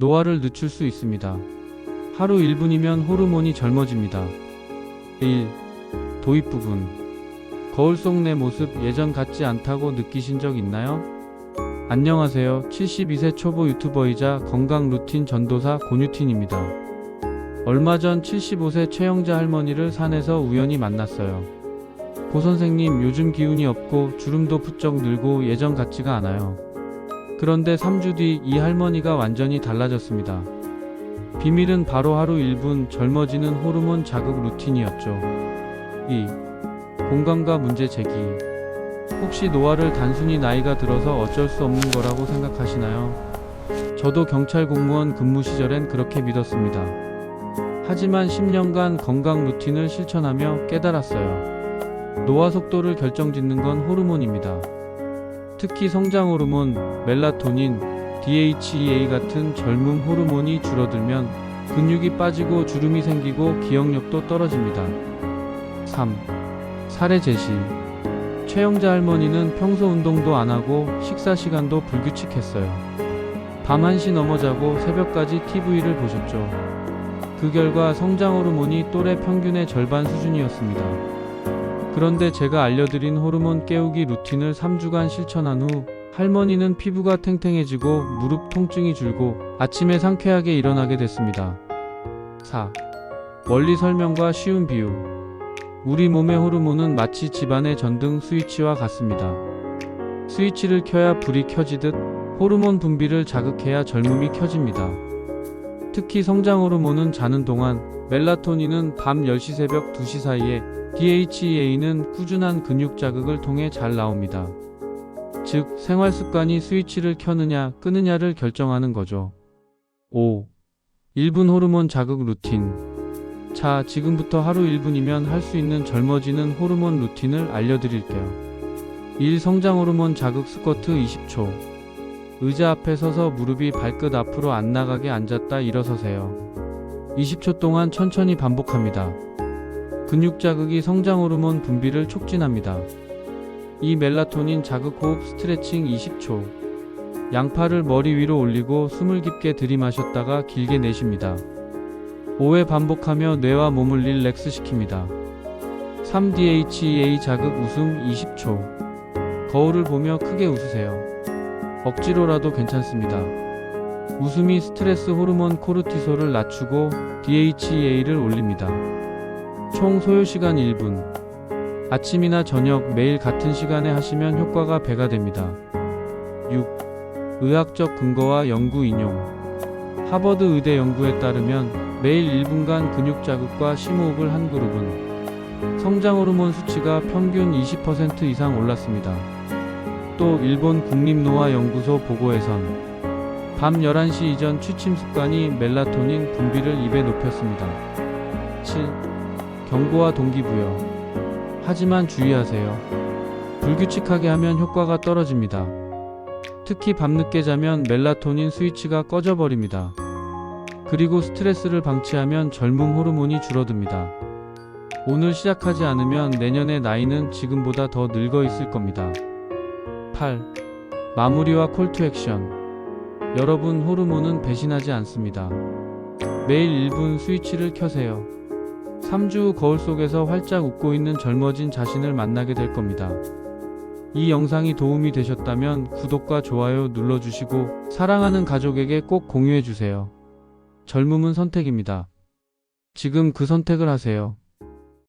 노화를 늦출 수 있습니다. 하루 1분이면 호르몬이 젊어집니다. 1. 도입 부분. 거울 속 내 모습 예전 같지 않다고 느끼신 적 있나요? 안녕하세요. 72세 초보 유튜버이자 건강 루틴 전도사 고뉴틴입니다. 얼마 전 75세 최영자 할머니를 산에서 우연히 만났어요. 고 선생님 요즘 기운이 없고 주름도 부쩍 늘고 예전 같지가 않아요. 그런데 3주 뒤 이 할머니가 완전히 달라졌습니다. 비밀은 바로 하루 1분 젊어지는 호르몬 자극 루틴이었죠. 2. 공감과 문제 제기. 혹시 노화를 단순히 나이가 들어서 어쩔 수 없는 거라고 생각하시나요? 저도 경찰 공무원 근무 시절엔 그렇게 믿었습니다. 하지만 10년간 건강 루틴을 실천하며 깨달았어요. 노화 속도를 결정짓는 건 호르몬입니다. 특히 성장 호르몬, 멜라토닌, DHEA 같은 젊음 호르몬이 줄어들면 근육이 빠지고 주름이 생기고 기억력도 떨어집니다. 3. 사례 제시. 최영자 할머니는 평소 운동도 안 하고 식사 시간도 불규칙했어요. 밤 1시 넘어 자고 새벽까지 TV를 보셨죠. 그 결과 성장 호르몬이 또래 평균의 절반 수준이었습니다. 그런데 제가 알려드린 호르몬 깨우기 루틴을 3주간 실천한 후 할머니는 피부가 탱탱해지고 무릎 통증이 줄고 아침에 상쾌하게 일어나게 됐습니다. 4. 원리 설명과 쉬운 비유. 우리 몸의 호르몬은 마치 집안의 전등 스위치와 같습니다. 스위치를 켜야 불이 켜지듯 호르몬 분비를 자극해야 젊음이 켜집니다. 특히 성장 호르몬은 자는 동안, 멜라토닌은 밤 10시 새벽 2시 사이에, DHEA는 꾸준한 근육 자극을 통해 잘 나옵니다. 즉, 생활 습관이 스위치를 켜느냐, 끄느냐를 결정하는 거죠. 5. 1분 호르몬 자극 루틴. 자, 지금부터 하루 1분이면 할 수 있는 젊어지는 호르몬 루틴을 알려드릴게요. 1. 성장 호르몬 자극 스쿼트 20초. 의자 앞에 서서 무릎이 발끝 앞으로 안 나가게 앉았다 일어서세요. 20초 동안 천천히 반복합니다. 근육 자극이 성장 호르몬 분비를 촉진합니다. 2. 멜라토닌 자극 호흡 스트레칭 20초. 양팔을 머리 위로 올리고 숨을 깊게 들이마셨다가 길게 내쉽니다. 5회 반복하며 뇌와 몸을 릴렉스 시킵니다. 3DHEA 자극 웃음 20초. 거울을 보며 크게 웃으세요. 억지로라도 괜찮습니다. 웃음이 스트레스 호르몬 코르티솔을 낮추고 DHEA를 올립니다. 총 소요 시간 1분. 아침이나 저녁 매일 같은 시간에 하시면 효과가 배가 됩니다. 6. 의학적 근거와 연구 인용. 하버드 의대 연구에 따르면 매일 1분간 근육 자극과 심호흡을 한 그룹은 성장 호르몬 수치가 평균 20% 이상 올랐습니다. 또 일본 국립노화연구소 보고에선 밤 11시 이전 취침 습관이 멜라토닌 분비를 2배 높였습니다. 7. 경고와 동기부여. 하지만 주의하세요. 불규칙하게 하면 효과가 떨어집니다. 특히 밤늦게 자면 멜라토닌 스위치가 꺼져버립니다. 그리고 스트레스를 방치하면 젊음 호르몬이 줄어듭니다. 오늘 시작하지 않으면 내년의 나이는 지금보다 더 늙어 있을 겁니다. 8. 마무리와 콜투 액션. 여러분 호르몬은 배신하지 않습니다. 매일 1분 스위치를 켜세요. 3주 후 거울 속에서 활짝 웃고 있는 젊어진 자신을 만나게 될 겁니다. 이 영상이 도움이 되셨다면 구독과 좋아요 눌러주시고 사랑하는 가족에게 꼭 공유해주세요. 젊음은 선택입니다. 지금 그 선택을 하세요.